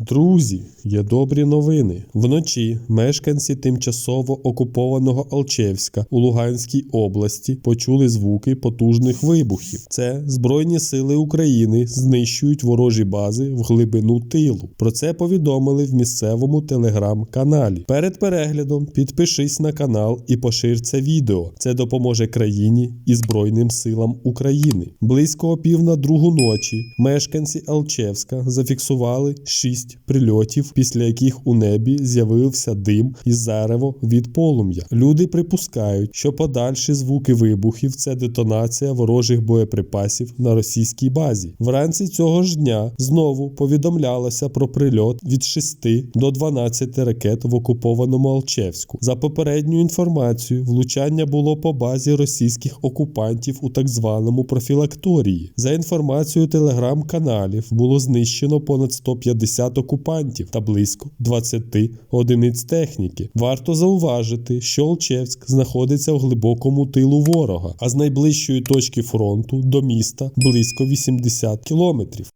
Друзі, є добрі новини. Вночі мешканці тимчасово окупованого Алчевська у Луганській області почули звуки потужних вибухів. Це Збройні сили України знищують ворожі бази в глибину тилу. Про це повідомили в місцевому телеграм-каналі. Перед переглядом підпишись на канал і пошир це відео. Це допоможе країні і Збройним силам України. Близько о пів на другу ночі мешканці Алчевська зафіксували шість прильотів, після яких у небі з'явився дим і зарево від полум'я. Люди припускають, що подальші звуки вибухів це детонація ворожих боєприпасів на російській базі. Вранці цього ж дня знову повідомлялося про прильот від 6 до 12 ракет в окупованому Алчевську. За попередньою інформацією, влучання було по базі російських окупантів у так званому профілакторії. За інформацією телеграм-каналів було знищено понад 150 окупантів та близько 20 одиниць техніки. Варто зауважити, що Олчевськ знаходиться в глибокому тилу ворога, а з найближчої точки фронту до міста близько 80 кілометрів.